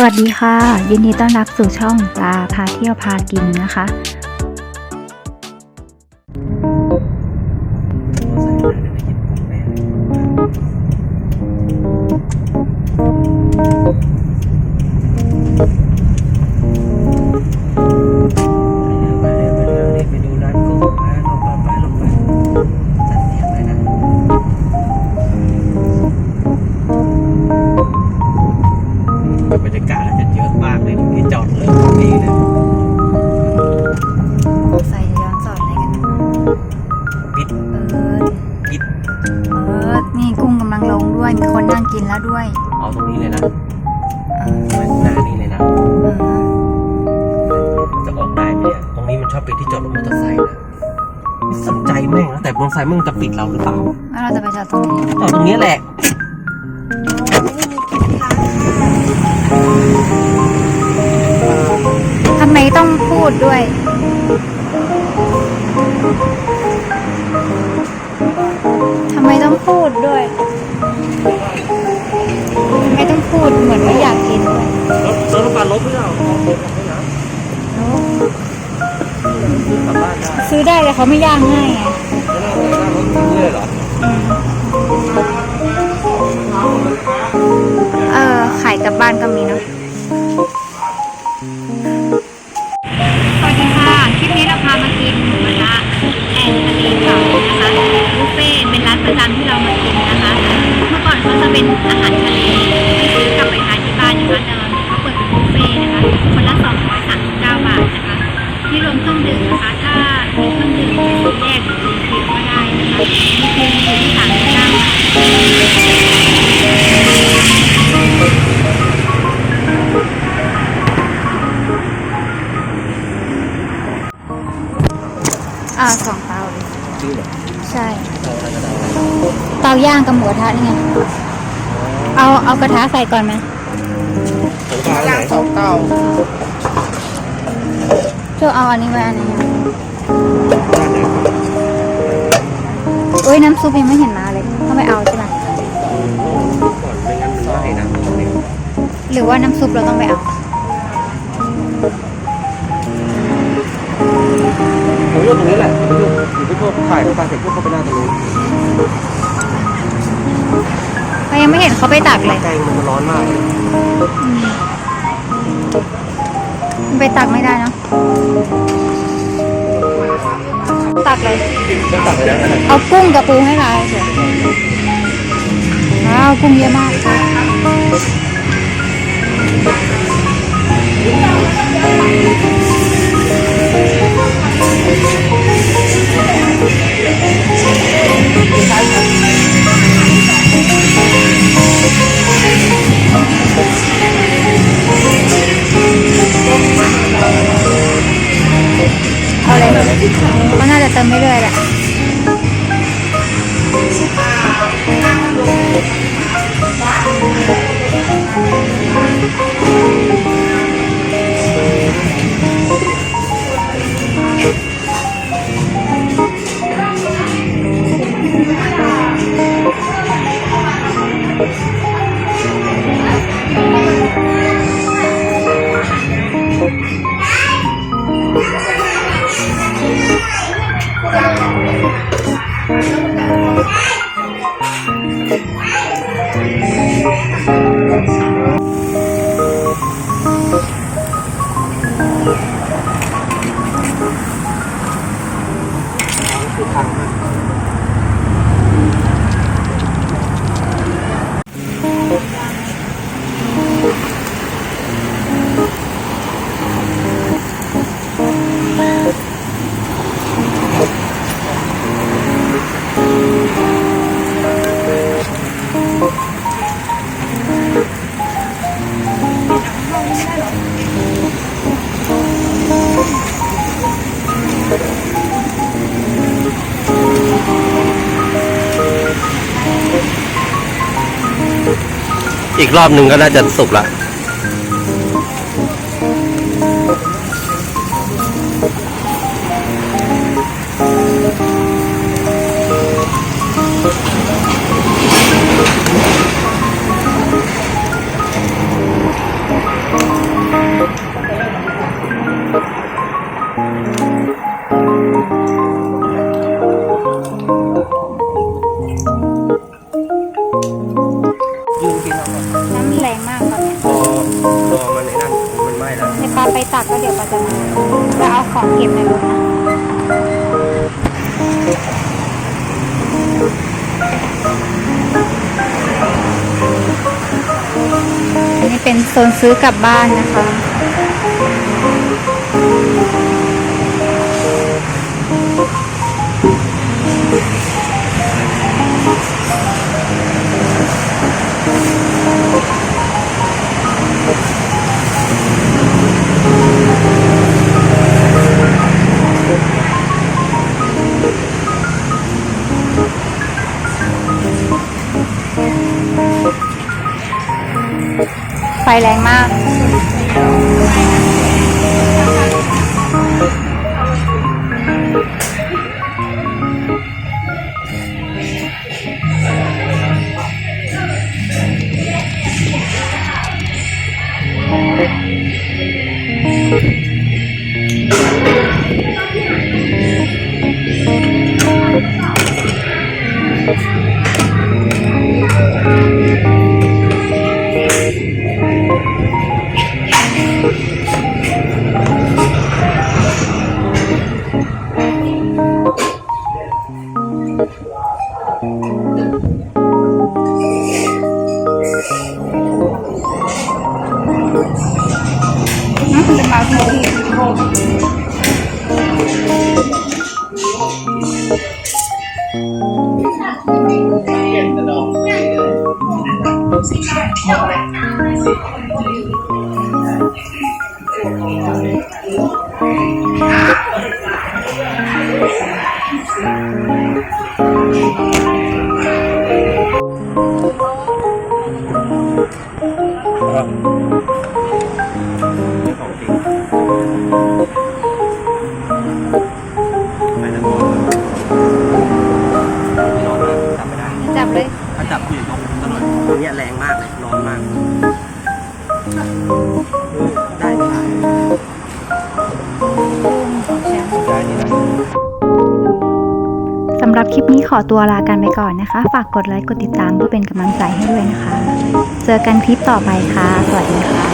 สวัสดีค่ะ ยินดีต้อนรับสู่ช่องปลาพาเที่ยวพากินนะคะ บรรยากาศจะเยอะมากเลยที่จอดเรือตรงนี้นะใส่ย้อนสอนอะไรกันปิดเออปิดเออนี่กุ้งกำลังลงด้วย มีคนนั่งกินแล้วด้วย เอาตรงนี้เลยนะเออหน้านี้เลยนะเออจะออกได้ไหมเนี่ยตรงนี้มันชอบเป็นที่จอดรถมอเตอร์ไซค์นะไม่สนใจแม่งนะแต่มอเตอร์ไซค์มึงจะปิดเราหรือเปล่าแล้วเราจะไปจอดตรงนี้จอดตรงนี้แหละ ดด้วย ทำไมต้องพูดด้วย ทำไมต้องพูดเหมือนไม่อยากกินด้วยรถรถโรงพยาบาลลบไม่เอาเอาลบไม่นะกลับบ้านได้ซื้อได้แต่เขาไม่ย่างให้ไง ไม่น่าเลยนะรถทิ้งเลยเหรอ จะเป็นอาหารทะเลที่ซื้อกลับไปทานที่บ้านนะคะแต่ตอนนี้เขาเปิดเป็นบุฟเฟ่ต์นะคะ คนละ 239 บาทนะคะ ที่รวมเครื่องดื่มนะคะ ถ้ามีเครื่องดื่มจะซื้อแยกหรือรีฟิลก็ได้นะคะรีฟิลอยู่ที่39บาทอ่าสองเตาเลยจริงเหรอใช่เอาอะไรก็ได้เตาย่างกับหมูกระทะนี่ไง เอาเอากระทะใส่ก่อนไหมผมปลาไหนสองเต้าช่วยเอาอันนี้ไว้อันนี้ด้านไหนเอ้ยน้ำซุปยังไม่เห็นมาเลยต้องไปเอาใช่ไหมก่อนไม่งั้นมันไหม้นะหรือว่าน้ำซุปเราต้องไปเอาผมโยนตรงนี้แหละผมโยนอยู่ที่พวกถ่ายเข้าไปเสร็จพวกเขาไปหน้าตรงนี้เรา ยังไม่เห็นเขาไปตักเลยแกงมันร้อนมากไปตักไม่ได้นะตักเลยจะไปแล้วนะเอากุ้งกับปูให้มาเฉยว้าวกุ้งเยอะมากเอ คือ อีกรอบหนึ่งก็น่าจะสุกละ นนี้เป็นโซนซื้อกลับบ้านนะคะ ฟแรงมาก ที่จั คลิปนี้ขอตัวลากันไปก่อนนะคะ ฝากกดไลค์กดติดตามเพื่อเป็นกำลังใจให้ด้วยนะคะ เจอกันคลิปต่อไปค่ะ สวัสดีค่ะ